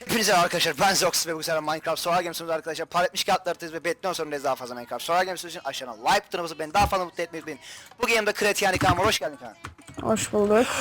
Hepinize arkadaşlar ben Zox ve bu sefer Minecraft Solar Games'ımızda arkadaşlar par etmiş kağıtlarıyız ve betten sonra daha fazla Minecraft Solar Games için aşağıdan like butonumuzu beni daha fazla mutlu etmeyi unutmayın. Bu game'de Kretiyani Kaan var hoş geldin Kaan. Hoş bulduk.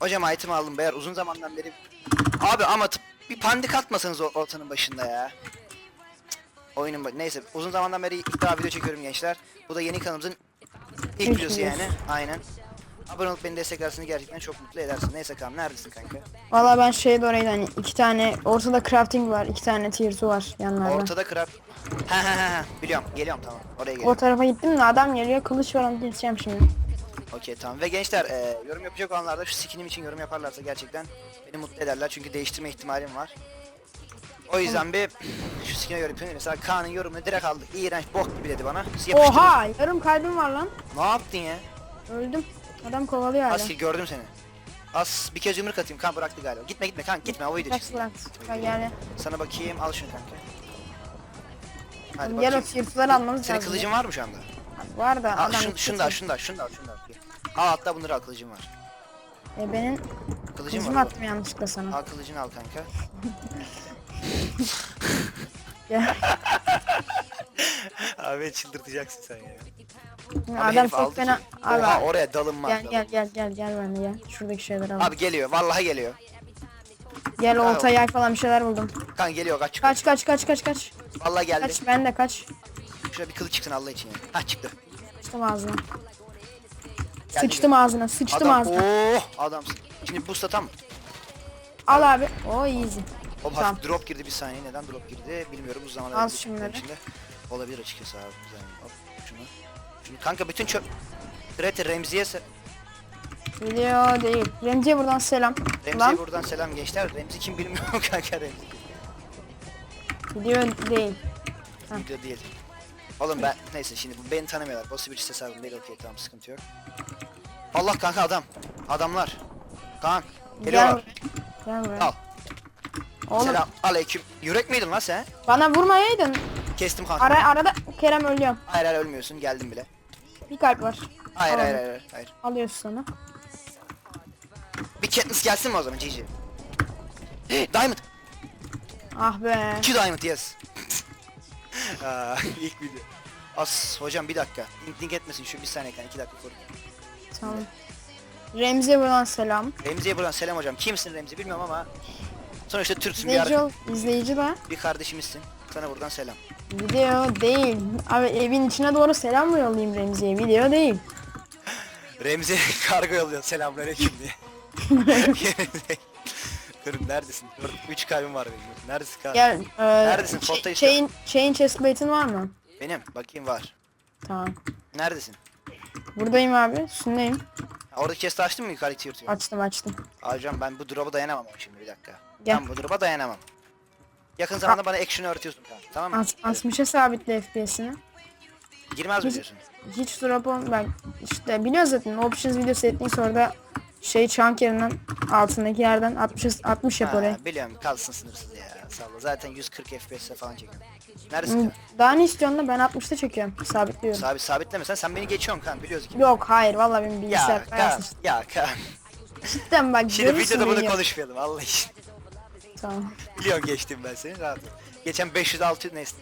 Hocam item aldım beyler uzun zamandan beri. Abi ama bir pandik atmasanız ortanın başında ya. Cık, Oyunun neyse uzun zamandan beri ilk daha video çekiyorum gençler. Bu da yeni kanalımızın ilk videosu. yani aynen. Abone olup beni desteklerseniz gerçekten çok mutlu edersin. Neyse Kaan neredesin kanka? Valla ben şeye doğruydu hani iki tane ortada crafting var, iki tane tier 2 var yanlarda. Ortada kırar. Ha ha ha. Biliyorum geliyorum tamam oraya geliyorum. O tarafa gittim de adam geliyor kılıç var onu keseceğim şimdi. Okey tamam ve gençler e, yorum yapacak olanlar da şu skinim için yorum yaparlarsa gerçekten beni mutlu ederler çünkü değiştirme ihtimalim var. O yüzden bir şu skine yorum yapayım. Mesela Kaan'ın yorumunu direkt aldı. İğrenç bok gibi dedi bana. Yapıştırdım. Oha yarım kalbim var lan. Ne yaptın ya? Öldüm. Adam kovalıyor hala. As gördüm seni. As bir kez yumruk atayım. Kan bıraktı galiba. Gitme gitme kan gitme bırak. Bak yani. Sana bakayım al şunu kanka. Hadi Gel o bakayım. 2'leri almamız Senin lazım. kılıcın var mı şu anda? Var da Al adam şunu, şunu da al şunu da al şunu da al şunu da al. Al hatta bunları al kılıcım var. E, benim Kılıcım kılıcımı var. attım yanlışlıkla sana. Al kılıcını al kanka. Gel. Abi çıldırtacaksın sen ya. Abi Adam herif çok aldı fena. ki. Abi Oha oraya dalınmaz. gel gel gel gel gel ben de gel. Şuradaki şeyleri al. Abi geliyor vallahi geliyor. Gel olta yay falan bir şeyler buldum. Kan geliyor kaç. Kaç kaç kaç kaç kaç. Vallahi geldi. Kaç ben de kaç. Şuraya bir kılıç çıksın Allah için ya. Hah çıktı. Sıçtım ağzına. Geldi Sıçtım ağzına, sıçtım Adam ağzına. oh adamsın. Şimdi boost atam mı? Al abi. O easy. Hop Tamam. hafif drop girdi bir saniye. Neden drop girdi bilmiyorum. Bu zamana Al kadar şunları. içinde. Olabilir açıkçası abi. Saniye. Hop şunu. Şunu kanka bütün çöp. Kreti Remzi'ye se- Video değil. Remzi'ye buradan selam. Remzi'ye Lan buradan selam gençler. Remzi kim bilmiyorum kanka Remzi. video değil. Ha. Video değil. Oğlum ben neyse şimdi bu beni tanımıyorlar. Bossy bir hesabım değil okey tamam sıkıntı yok. Allah kanka adam. Adamlar. Kaan. Gel Geliyorlar. Gel buraya. Al. Oğlum Selam aleyküm. Yürek miydin lan sen? bana vurmayaydın. Kestim kanka. Ara arada Kerem ölüyor. Hayır hayır ölmüyorsun geldim bile. Bir kalp var. Hayır Al. hayır hayır hayır. Alıyorsun sana. Bir Katniss gelsin mi o zaman GG? Diamond. Ah be. 2 Diamond yes. Aa, ilk video. As hocam bir dakika. Link link etmesin şu bir saniye kan 2 dakika koru. Tamam. Remzi'ye buradan selam. Remzi'ye buradan selam hocam. Kimsin Remzi bilmiyorum ama sonuçta Türksün bir, İzleyici ol. İzleyici de. bir kardeşimizsin. Sana buradan selam. Video değil. Abi evin içine doğru selam mı yollayayım Remzi'ye? Video değil. Remzi kargo yolluyor selamünaleyküm diye. Kırım neredesin? 3 kalbim var benim. Neredesin kan? Gel. E, Neredesin? Foto işte. chain, chain chestplate'in var mı? Benim bakayım var. Tamam. Neredesin? Buradayım abi. Üstündeyim. Oradaki chest'i açtın mı yukarı diyor. Açtım açtım. Hocam ben bu drop'a dayanamam ama şimdi bir dakika. Gel. Ben bu drop'a dayanamam. Yakın zamanda bana action öğretiyorsun kan. Tamam mı? As 60'a sabitle FPS'ini. Girmez mi Hiç- diyorsun? Hiç drop on ben işte biliyoruz zaten options videosu ettiğin sonra da şey chunk yerinden altındaki yerden 60 60 yap oraya. Biliyorum kalsın sınırsız ya. Sağ ol. Zaten 140 FPS'e falan çekiyorum. Neredesin kan? Daha ne istiyorsun da ben 60'ta çekiyorum sabitliyorum. Sabit sabitleme sen beni geçiyorsun kan biliyoruz ki. Yok hayır vallahi benim bilgisayar Ya kan, ya kan. Cidden bak Şimdi videoda bunu video. konuşmayalım Allah için. Tamam. Biliyorum geçtim ben seni rahat ol. Geçen 500 600 neyse.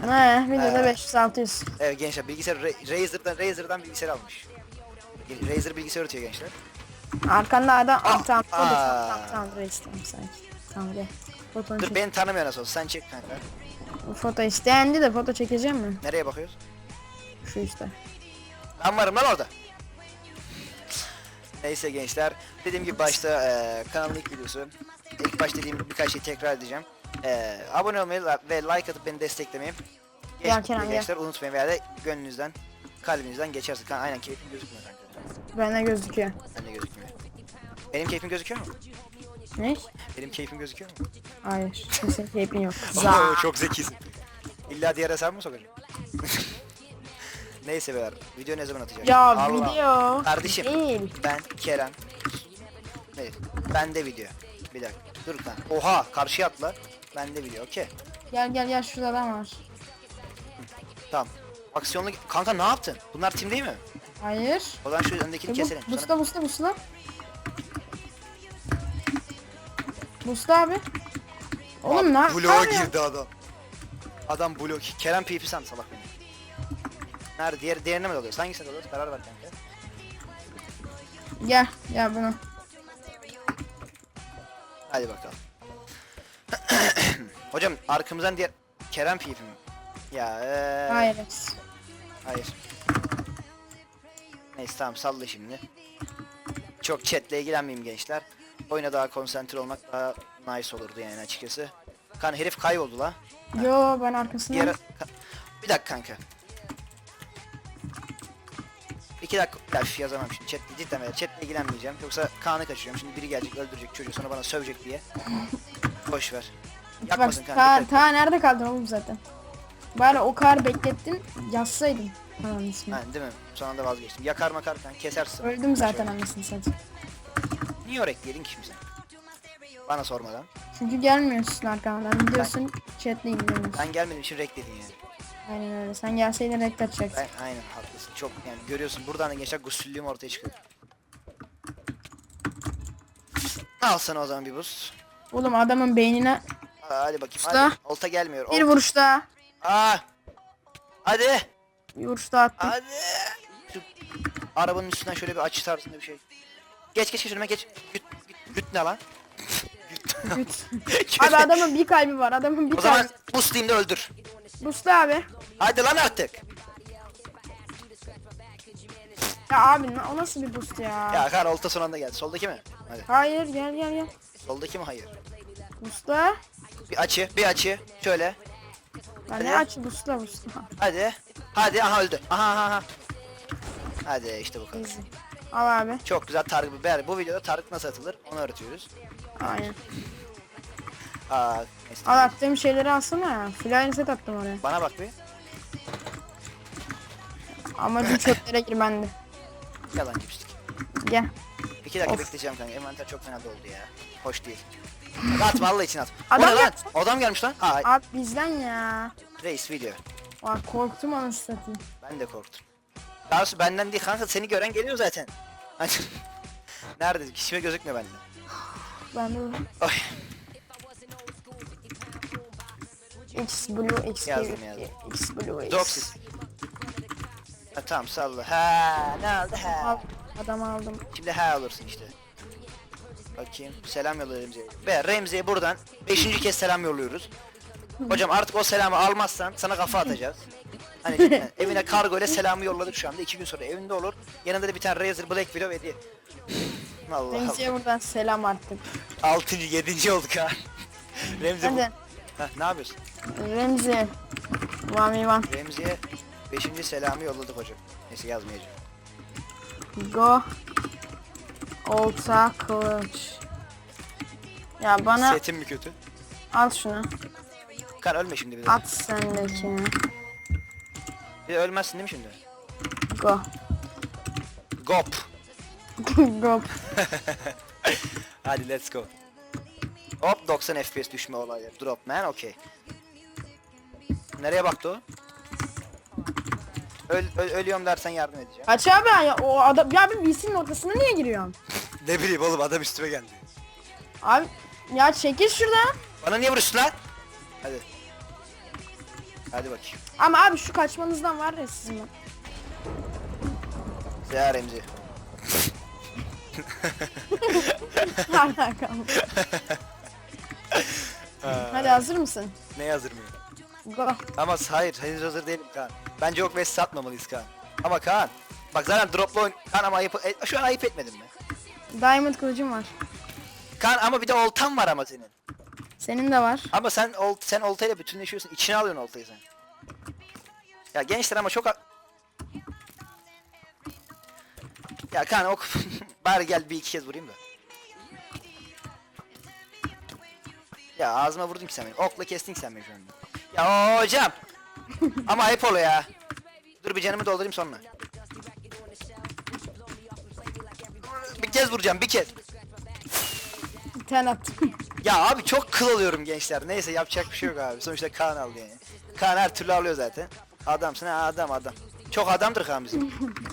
He videoda Ee. 500 600. Evet gençler bilgisayar Ra- Razer'dan Razer'dan bilgisayar almış. Razer bilgisayar üretiyor gençler. Arkanda adam ah, tamam o da sanki. Gel. Fotonu Dur çek. beni tanımıyor nasıl olsa sen çek kanka. Foto isteyendi de foto çekeceğim mi? Nereye bakıyoruz? Şu işte. Ben varım lan orada. Neyse gençler. Dediğim gibi başta eee kanalın ilk videosu. İlk başta dediğim birkaç şey tekrar edeceğim. Eee abone olmayı ve like atıp beni desteklemeyi. Gençler unutmayın veya da gönlünüzden, kalbinizden geçerse. Kan aynen keyfim gözükmüyor kanka. Bende gözüküyor. Ben de gözükmüyor. Benim keyfim gözüküyor mu? Ne? Benim keyfim gözüküyor mu? Hayır. Kesin keyfin yok. Oo, çok zekisin. İlla diğer hesabı mı sokacağım? Neyse beyler. Video ne zaman atacağım? Ya Allah. video. Kardeşim. Değil. Ben Kerem. Ne? Ben de video. Bir dakika. Dur lan. Oha karşıya atla. Ben de video. Okey. Gel gel gel şurada adam var. Tamam. Aksiyonlu kanka ne yaptın? Bunlar tim değil mi? Hayır. O zaman şu öndekini E bu, keselim. Sana- busla busla busla. Mustafa abi. Oğlum ne Bloğa yapıyorsun? girdi adam. Adam blok. Kerem PP sen salak beni. Nerede? Diğer, diğerine mi dalıyoruz? Hangisine dalıyoruz? Karar ver kanka. Gel gel bunu. Hadi bakalım. Hocam arkamızdan diğer Kerem mi? Ya eee... Hayır. Hayır. Neyse tamam salla şimdi. Çok chatle ilgilenmeyeyim gençler. Oyuna daha konsantre olmak daha nice olurdu yani açıkçası. Kan herif kayboldu la. Yo ben arkasından. Diğer... Bir dakika kanka. İki dakika. Ya üf, yazamam şimdi chat cidden böyle chatle ilgilenmeyeceğim. Yoksa Kaan'ı kaçırıyorum. Şimdi biri gelecek öldürecek çocuğu sonra bana sövecek diye. Boş ver. Bak Yakmasın ta, kanka. ta nerede kaldın oğlum zaten? Bari o kadar beklettin yazsaydın. Ananı ismi. Ha, değil mi? Son anda vazgeçtim. Yakar makar falan kesersin. Öldüm zaten anasını satayım. Niye oraya ekledin ki sen? Bana sormadan. Çünkü gelmiyorsun arkamdan. Gidiyorsun chatle ilgileniyorsun. Ben gelmediğim için rek dedin yani. Aynen öyle. Sen gelseydin renk atacaksın. Ben aynen haklısın. Çok yani görüyorsun buradan da gençler gusüllüğüm ortaya çıkıyor. Al sana o zaman bir buz. Oğlum adamın beynine Aa, hadi bakayım. Usta. Hadi. Olta gelmiyor. bir Ol- vuruş daha. Aa. Hadi. Bir vuruş daha attım. Hadi. Şu arabanın üstünden şöyle bir açı tarzında bir şey. Geç geç geç önüme geç. Güt, güt, güt ne lan? Güt. Abi adamın bir kalbi var. Adamın bir o zaman kalbi. buz diyeyim de öldür. Mustafa abi. Hadi lan artık. Ya abi na- o nasıl bir boost ya? Ya kar olta son anda geldi. Soldaki mi? Hadi. Hayır gel gel gel. Soldaki mi? Hayır. Mustafa. Bir açı, bir açı. Şöyle. Ya ne aç Mustafa Mustafa. Hadi. Hadi aha öldü. Aha aha aha. Hadi işte bu kadar. Easy. Al abi. Çok güzel tarık. Ber bu videoda tarık nasıl atılır onu öğretiyoruz. Aynen. Aa, neyse. Al attığım şeyleri alsana ya. Flying set attım oraya. Bana bak bir. Ama dün çöplere gir bende. Yalan gibistik. Gel. İki dakika Of. bekleyeceğim kanka. Envanter çok fena doldu ya. Hoş değil. Atma Allah için at. Adam ne lan? gelmiş. Adam gelmiş lan. Aa, Abi bizden ya. reis video. Bak korktum anasını satayım. Ben de korktum. Daha benden değil kanka seni gören geliyor zaten. Hani- Nerede? Hiçbir gözükmüyor bende. Ben de Oy. X Blue X Yazdım, yazdım. X Blue X. Dropsiz. Ha, tamam salla. Ha ne oldu Al, ha? adam aldım. Şimdi ha olursun işte. Bakayım. Selam yolla Remzi'ye. Ve Remzi'ye buradan 5. kez selam yolluyoruz. Hocam artık o selamı almazsan sana kafa atacağız. Hani cidden evine kargo ile selamı yolladık şu anda. 2 gün sonra evinde olur. Yanında da bir tane Razer Black Widow hediye. Allah Allah. Remzi'ye buradan selam artık. 6. 7. olduk ha. Remzi bu. Hadi. Heh, ne yapıyorsun? Remzi. One v one. Remzi'ye 5. selamı yolladık hocam. Neyse yazmayacağım. Go. Olta kılıç. Ya bana Setim mi kötü? al şunu. Kan ölme şimdi bir de. At sendeki. Bir de ölmezsin değil mi şimdi? Go. Gop. Go. Hadi let's go. Hop 90 FPS düşme olayı. Drop man okey. Nereye baktı o? Öl, öl- ölüyorum dersen yardım edeceğim. Aç abi ya o adam ya bir VC'nin ortasına niye giriyorsun? Ne bileyim oğlum adam üstüme geldi. Abi ya çekil şuradan. Bana niye vuruyorsun lan? Hadi. Hadi bakayım. Ama abi şu kaçmanızdan var ya sizin. bak. Ya Remzi. Alakalı. Hadi hazır mısın? Ne hazır mıyım? Go. Ama hayır henüz hazır değilim Kaan. Bence yok ve satmamalıyız Kaan. Ama Kaan. Bak zaten dropla oyun... Kaan ama ayıp... e, şu an ayıp etmedin mi? Diamond kılıcım var. Kaan ama bir de oltan var ama senin. Senin de var. Ama sen ol, sen oltayla bütünleşiyorsun. İçine alıyorsun oltayı sen. Ya gençler ama çok... Ya Kaan ok... Bari gel bir iki kez vurayım da. Ya ağzıma vurdun ki sen beni. Okla kestin ki sen beni şu anda. Ya hocam. ama ayıp oluyor ya. Dur bir canımı doldurayım sonra. Bir kez vuracağım bir kez. Bir tane attım. Ya abi çok kıl oluyorum gençler. Neyse yapacak bir şey yok abi. Sonuçta Kaan aldı yani. Kaan her türlü alıyor zaten. Adamsın ha adam adam. Çok adamdır Kaan bizim.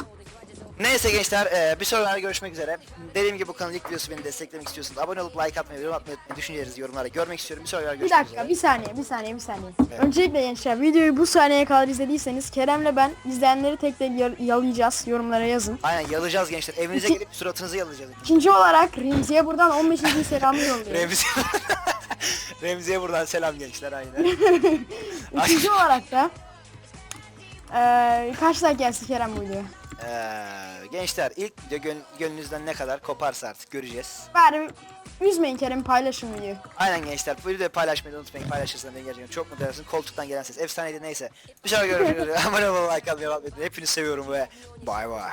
Neyse gençler e, bir sonraki görüşmek üzere. Dediğim gibi bu kanalın ilk videosu beni desteklemek istiyorsanız abone olup like atmayı, yorum atmayı. Düşüncelerinizi yorumlara görmek istiyorum. Bir sonraki Bir görüşmek dakika üzere. bir saniye bir saniye bir saniye. Evet. Öncelikle gençler videoyu bu saniyeye kadar izlediyseniz Kerem'le ben izleyenleri tek tek yal- yalayacağız. Yorumlara yazın. Aynen yalayacağız gençler. Evinize İki- gelip suratınızı yalayacağız. İkinci olarak Remzi'ye buradan 15. selamı yolluyorum. Remzi Remzi'ye buradan selam gençler aynen. Üçüncü olarak da eee kaç like gelsin Kerem bu videoya? Ee, gençler ilk video gön- gönlünüzden ne kadar koparsa artık göreceğiz. Bari üzmeyin Kerem'i paylaşın videoyu. Aynen gençler bu videoyu paylaşmayı da unutmayın. Paylaşırsanız beni gerçekten çok mutlu edersin. Koltuktan gelen ses efsaneydi neyse. Bir görüşmek üzere. Abone olmayı, like atmayı unutmayın. Hepinizi seviyorum ve bay bay.